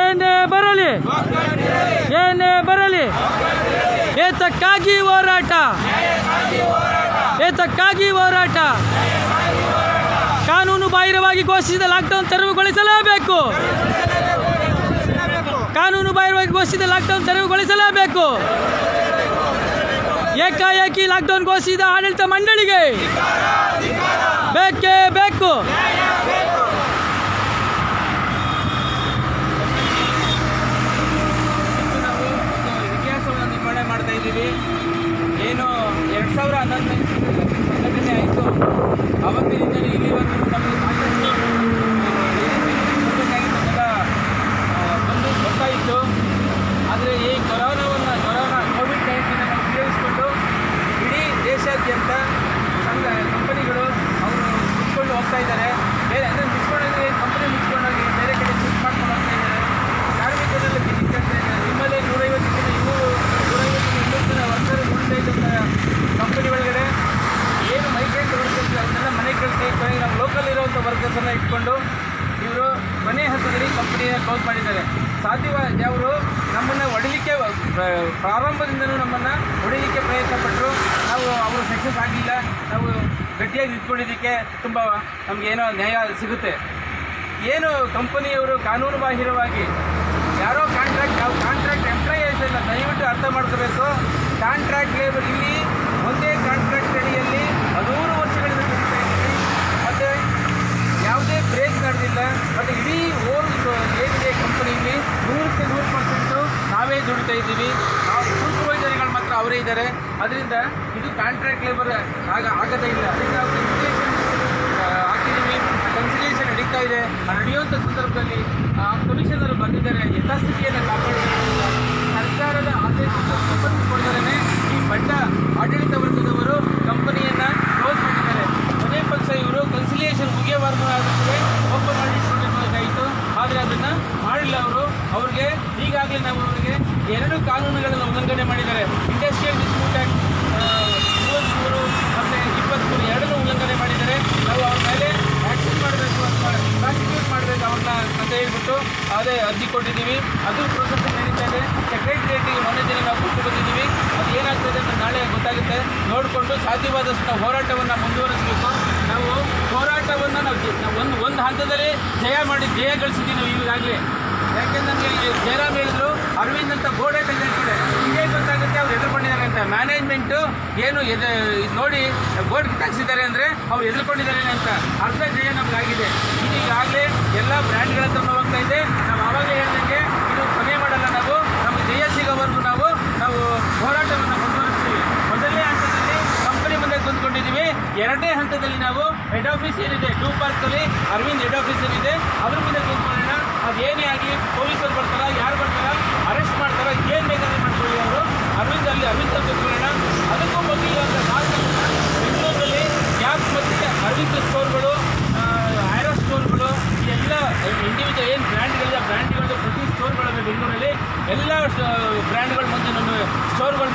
ಏನೇ ಬರಲಿ ಏನೇ ಬರಲಿ, ಏತಕ್ಕಾಗಿ ಹೋರಾಟ ಏತಕ್ಕಾಗಿ ಹೋರಾಟ? ಕಾನೂನು ಬಾಹಿರವಾಗಿ ಘೋಷಿಸಿದ ಲಾಕ್ಡೌನ್ ತೆರವುಗೊಳಿಸಲೇಬೇಕು ಕಾನೂನು ಬಾಹಿರವಾಗಿ ಘೋಷಿಸಿದ ಲಾಕ್ಡೌನ್ ತೆರವುಗೊಳಿಸಲೇಬೇಕು ಏಕಾಏಕಿ ಲಾಕ್ಡೌನ್ ಘೋಷಿಸಿದ ಆಡಳಿತ ಮಂಡಳಿಗೆ ಬೇಕೇ ಬೇಕು ನಾವು ಒಂದು ಇತಿಹಾಸವನ್ನು ನಿರ್ಮಾಣ ಮಾಡ್ತಾ ಇದ್ದೀವಿ. ಏನು ಎರಡು ಸಾವಿರ ಹನ್ನೊಂದನೇ ಸಂಘಟನೆ ಆಯಿತು. ಅವತ್ತಿನಿಂದ ಇಲ್ಲಿವರೆಗೂ ನಮಗೆ ಸಾಕಷ್ಟು ಆಗಿದ್ದೆಲ್ಲ ಬಂದು ಗೊತ್ತಾಯಿತು ಆದರೆ ಈ ಕೊರೋನಾವನ್ನು, ಕೊರೋನಾ ಕೋವಿಡ್ ನೈನ್ಟೀನನ್ನು ಉಪಯೋಗಿಸಿಕೊಂಡು ಇಡೀ ದೇಶಾದ್ಯಂತ ಸಂಘ ಕಂಪನಿಗಳು ಅವರು ಮುಚ್ಕೊಂಡು ಹೋಗ್ತಾ ಇದ್ದಾರೆ. ಬೇರೆ ಅಂದರೆ ಮುಚ್ಕೊಂಡೋಗಿ ಕಂಪನಿ ಮುಚ್ಕೊಂಡೋಗಿ ಇರುವಂಥ ವರ್ಕರ್ಸನ್ನು ಇಟ್ಕೊಂಡು ಇವರು ಮನೆ ಹಂತದಲ್ಲಿ ಕಂಪ್ನಿಯನ್ನು ಕ್ಲೋಸ್ ಮಾಡಿದ್ದಾರೆ. ಸಾಧ್ಯವಾಗಿ ಅವರು ನಮ್ಮನ್ನು ಹೊಡಿಲಿಕ್ಕೆ ಪ್ರಾರಂಭದಿಂದಲೂ ನಮ್ಮನ್ನು ಹೊಡಿಲಿಕ್ಕೆ ಪ್ರಯತ್ನ ಪಟ್ಟರು ನಾವು ಅವರು ಸಕ್ಸಸ್ ಆಗಲಿಲ್ಲ. ನಾವು ಗಟ್ಟಿಯಾಗಿ ನಿಂತ್ಕೊಂಡಿದ್ದಕ್ಕೆ ತುಂಬ ನಮಗೇನೋ ನ್ಯಾಯ ಸಿಗುತ್ತೆ. ಏನು ಕಂಪನಿಯವರು ಕಾನೂನು ಬಾಹಿರವಾಗಿ ಯಾರೋ ಕಾಂಟ್ರಾಕ್ಟ್ ಯಾವ ಕಾಂಟ್ರಾಕ್ಟ್ ಎಂಪ್ಲಾಯೀಸ್ ಎಲ್ಲ ದಯವಿಟ್ಟು ಅರ್ಥ ಮಾಡ್ಕೋಬೇಕು. ಕಾಂಟ್ರಾಕ್ಟ್ ಲೇಬರ್ ಇಲ್ಲಿ ಒಂದೇ ದುಡಿತಾ ಇದ್ದೀವಿ. ಸೂಪರ್ವೈಸರ್ಗಳು ಮಾತ್ರ ಅವರೇ ಇದ್ದಾರೆ. ಅದರಿಂದ ಇದು ಕಾಂಟ್ರಾಕ್ಟ್ ಲೇಬರ್ ಆಗ ಆಗದೇ ಇಲ್ಲ. ಅದರಿಂದ ಕನ್ಸಿಲೇಷನ್ ಹಾಕಿದ್ದೀವಿ. ಕನ್ಸಿಲೇಷನ್ ನಡೀತಾ ಇದೆ. ನಡೆಯುವಂಥ ಸಂದರ್ಭದಲ್ಲಿ, ಆ ಕಮಿಷನರು ಬಂದಿದ್ದಾರೆ. ಯಥಾಸ್ಥಿತಿಯನ್ನು ಕಾಪಾಡಬೇಕು ಸರ್ಕಾರದ ಆದೇಶಕ್ಕೆ ಸಂಬಂಧಿಸಿಕೊಂಡರೆ ಈ ಬಡ್ಡ ಆಡಳಿತ ವರ್ಗದವರು ಕಂಪನಿಯನ್ನು ಕ್ಲೋಸ್ ಮಾಡಿದ್ದಾರೆ. ಕೊನೆ ಪಕ್ಷ ಇವರು ಕನ್ಸಿಲಿಯೇಷನ್ ಮುಗಿಯಬಾರ್ದು ಒಪ್ಪ ಓಪನ್ ಆದರೆ ಅದನ್ನು ಮಾಡಿಲ್ಲ ಅವರು. ಅವ್ರಿಗೆ ಈಗಾಗಲೇ ನಾವು ಅವರಿಗೆ ಎರಡು ಕಾನೂನುಗಳನ್ನು ಉಲ್ಲಂಘನೆ ಮಾಡಿದ್ದಾರೆ. ಇಂಡಸ್ಟ್ರಿಯಲ್ ಡಿಸ್ಪ್ಯೂಟ್ ಆ್ಯಕ್ಟ್ ಮೂವತ್ತ್ಮೂರು ಮತ್ತು ಇಪ್ಪತ್ತ್ಮೂರು ಎರಡನ್ನೂ ಉಲ್ಲಂಘನೆ ಮಾಡಿದ್ದಾರೆ. ನಾವು ಅವ್ರ ಮೇಲೆ ಆ್ಯಕ್ಷನ್ ಮಾಡಬೇಕು ಅಂತ ಪ್ರಾಸಿಕ್ಯೂಟ್ ಮಾಡಬೇಕು ಅವ್ರನ್ನ ಅಂತ ಹೇಳ್ಬಿಟ್ಟು ಅದೇ ಅರ್ಜಿ ಕೊಟ್ಟಿದ್ದೀವಿ. ಅದು ಪ್ರೊಸೆಸ್ ನಡೀತಾ ಇದೆ. ಸೆಕ್ರೆಟರಿಯೇಟಿಗೆ ಮೊನ್ನೆ ದಿನ ನಾವು ಕೊಟ್ಟು ಬಂದಿದ್ದೀವಿ. ಅದು ಏನಾಗ್ತದೆ ಅಂತ ನಾಳೆ ಗೊತ್ತಾಗುತ್ತೆ. ನೋಡಿಕೊಂಡು ಸಾಧ್ಯವಾದಷ್ಟು ನಾವು ಹೋರಾಟವನ್ನು ಮುಂದುವರಿಸಬೇಕು. ನಾವು ಹೋರಾಟವನ್ನು ನಾವು ಒಂದು ಒಂದು ಹಂತದಲ್ಲಿ ಜಯ ಮಾಡಿ, ಜಯ ಗಳಿಸಿದ್ದೀವಿ ಈಗಾಗಲೇ. ಯಾಕೆಂದ್ರೆ ನಮಗೆ ಜಯರಾಮ್ ಹೇಳಿದ್ರು ಅರವಿಂದ್ ಅಂತ ಬೋರ್ಡ್ ತೆಗೆದಿರ್ತಾರೆ ಇದೇ ಗೊತ್ತಾಗುತ್ತೆ ಅವ್ರು ಎದುರ್ಕೊಂಡಿದ್ದಾರೆ ಅಂತ ಮ್ಯಾನೇಜ್ಮೆಂಟು ಏನು ಎದು ನೋಡಿ ಬೋರ್ಡ್ ಕಿತ್ತಾಕ್ಸಿದ್ದಾರೆ ಅಂದರೆ ಅವ್ರು ಎದುರ್ಕೊಂಡಿದ್ದಾರೆ ಅಂತ ಅರ್ಧ ಜಯ ನಮಗಾಗಿದೆ ಇದು ಈಗಾಗಲೇ ಎಲ್ಲ ಬ್ರ್ಯಾಂಡ್ಗಳ ಹತ್ರ ಹೋಗ್ತಾ ಇದೆ ನಾವು ಆವಾಗಲೇ ಹೇಳಿದಂಗೆ ಇದು ಕೊನೆ ಮಾಡಲ್ಲ ನಾವು ನಮ್ಮ ಜಯ ಸಿಗೋವರೆಗೂ ನಾವು ನಾವು ಹೋರಾಟವನ್ನು ಮುಂದುವರಿಸ್ತೀವಿ. ಮೊದಲನೇ ಹಂತದಲ್ಲಿ ಕಂಪನಿ ಮುಂದೆ ಕುಂತ್ಕೊಂಡಿದ್ದೀವಿ. ಎರಡನೇ ಹಂತದಲ್ಲಿ ನಾವು ಹೆಡ್ ಆಫೀಸ್ ಏನಿದೆ ಟೂ ಪಾರ್ಕಲ್ಲಿ ಅರವಿಂದ್ ಹೆಡ್ ಆಫೀಸ್ ಏನಿದೆ, ಅದ್ರ ಮುಂದೆ ತಂದುಕೊಳ್ಳೋಣ ಅದೇನೇ ಆಗಲಿ ಪೊಲೀಸರು ಬರ್ತಾರ ಯಾರು ಬರ್ತಾರ ಅರೆಸ್ಟ್ ಮಾಡ್ತಾರ ಏನು ಬೇಕಾದ್ರೆ ಮಾಡ್ಕೊಳ್ಳಿ ಅವರು ಅರವಿಂದ್ ಅಲ್ಲಿ ಅರವಿಂದ್ ತಂದುಕೊಳ್ಳೋಣ ಅದಕ್ಕೂ ಬಗ್ಗೆ ಇವಾಗ ಬೆಂಗಳೂರಲ್ಲಿ ಗ್ಯಾಪ್ ಮತ್ತು ಅರವಿಂದ್ ಸ್ಟೋರ್ಗಳು ಆ್ಯರೋ ಸ್ಟೋರ್ಗಳು ಎಲ್ಲ ಇಂಡಿವಿಜುವಲ್ ಏನು ಬ್ರ್ಯಾಂಡ್ಗಳಿದೆ ಬ್ರ್ಯಾಂಡ್ಗಳು ಪ್ರತಿ ಸ್ಟೋರ್ಗಳಿವೆ ಬೆಂಗಳೂರಲ್ಲಿ ಎಲ್ಲ ಬ್ರ್ಯಾಂಡ್ಗಳ ಮುಂದೆ ನಮ್ಮ ಸ್ಟೋರ್ಗಳ